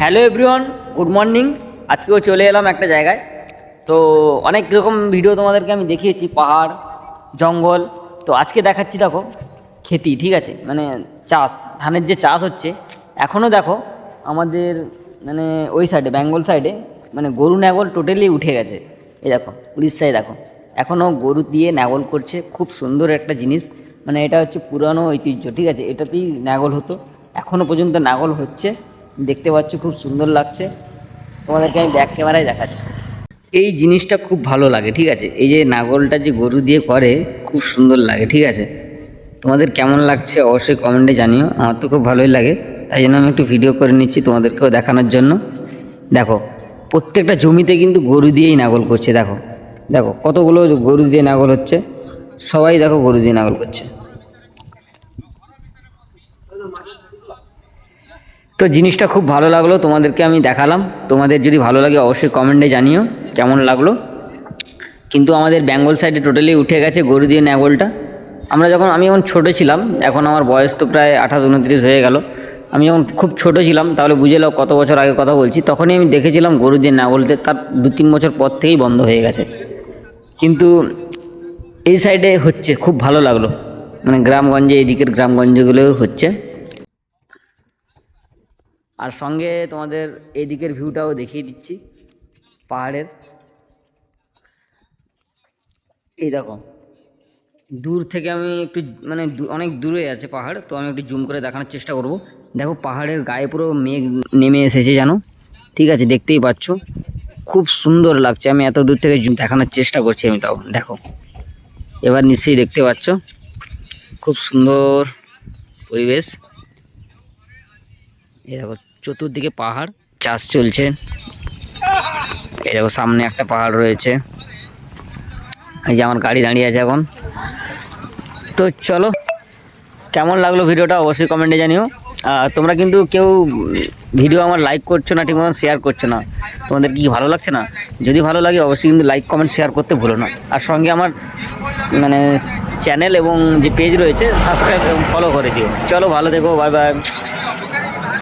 Hello everyone, good morning. আজকেও চলে এলাম একটা জায়গায়। তো অনেক রকম ভিডিও তোমাদেরকে আমি দেখিয়েছি, পাহাড়, জঙ্গল। তো আজকে দেখাচ্ছি, দেখো, খেতি, ঠিক আছে? মানে চাষ, ধানের যে চাষ হচ্ছে এখনও দেখো, আমাদের মানে ওই সাইডে বেঙ্গল সাইডে মানে গরু ন্যাগল টোটালি উঠে গেছে। এই দেখো, উড়িষ্যায় দেখো। এখনও গরু দিয়ে ন্যাগল করছে, খুব সুন্দর একটা জিনিস। মানে এটা হচ্ছে পুরানো ঐতিহ্য, ঠিক আছে? এটাতেই ন্যাগল হতো। এখনও পর্যন্ত নাগল হচ্ছে। দেখতে পাচ্ছ, খুব সুন্দর লাগছে। তোমাদেরকে আমি ব্যাক ক্যামেরায় দেখাচ্ছি। এই জিনিসটা খুব ভালো লাগে, ঠিক আছে? এই যে নাগলটা যে গরু দিয়ে করে, খুব সুন্দর লাগে, ঠিক আছে? তোমাদের কেমন লাগছে অবশ্যই কমেন্টে জানিও, আমার তো খুব ভালোই লাগে। তাই জন্য আমি একটু ভিডিও করে নিচ্ছি তোমাদেরকেও দেখানোর জন্য। দেখো, প্রত্যেকটা জমিতে কিন্তু গরু দিয়েই নাগল করছে, দেখো। দেখো, কতগুলো গরু দিয়ে নাগল হচ্ছে। সবাই দেখো গরু দিয়ে নাগল করছে। তো জিনিসটা খুব ভালো লাগল, তোমাদেরকে আমি দেখালাম। তোমাদের যদি ভালো লাগে অবশ্যই কমেন্টে জানিও, কেমন লাগল। কিন্তু আমাদের বেঙ্গল সাইডে টোটালি উঠে গেছে গরু দিয়ে ন্যাগলটা আমরা যখন, আমি যখন ছোটো ছিলাম, এখন আমার বয়স তো প্রায় আঠাশ উনত্রিশ হয়ে গেল। আমি যখন খুব ছোট ছিলাম, তাহলে বুঝে কত বছর আগে কথা বলছি। তখনই আমি দেখেছিলাম গরু দিয়ে নাগলতে তার দু তিন বছর পর থেকেই বন্ধ হয়ে গেছে। কিন্তু এই সাইডে হচ্ছে, খুব ভালো লাগল। মানে গ্রামগঞ্জে, এদিকের গ্রামগঞ্জগুলোও হচ্ছে। আর সঙ্গে তোমাদের এদিকের ভিউটাও দেখিয়ে দিচ্ছি, পাহাড়ের। এই দেখো, দূর থেকে আমি একটু মানে অনেক দূরে আছে পাহাড়, তো আমি একটু জুম করে দেখানোর চেষ্টা করব। দেখো পাহাড়ের গায়ে পুরো মেঘ নেমে এসেছে জানো ঠিক আছে, দেখতেই পাচ্ছ। খুব সুন্দর লাগছে, আমি এত দূর থেকে দেখানোর চেষ্টা করছি আমি তাও, দেখো। এবার নিশ্চয়ই দেখতে পাচ্ছ, খুব সুন্দর পরিবেশ। এই দেখো চতুর্দিকে পাহাড়, চাষ চলছে। এই দেখো সামনে একটা পাহাড় রয়েছে। এই যে আমার গাড়ি দাঁড়িয়ে আছে এখন। তো চলো, কেমন লাগল ভিডিওটা অবশ্যই কমেন্টে জানিও। তোমরা কিন্তু কেউ ভিডিও আমার লাইক করছ না, ঠিক মতন শেয়ার করছ না। তোমাদের কি ভালো লাগছে না? যদি ভালো লাগে অবশ্যই কিন্তু লাইক কমেন্ট শেয়ার করতে ভুলো না। আর সঙ্গে আমার মানে চ্যানেল এবং যে পেজ রয়েছে সাবস্ক্রাইব এবং ফলো করে দিও। চলো ভালো দেখো বাই বাই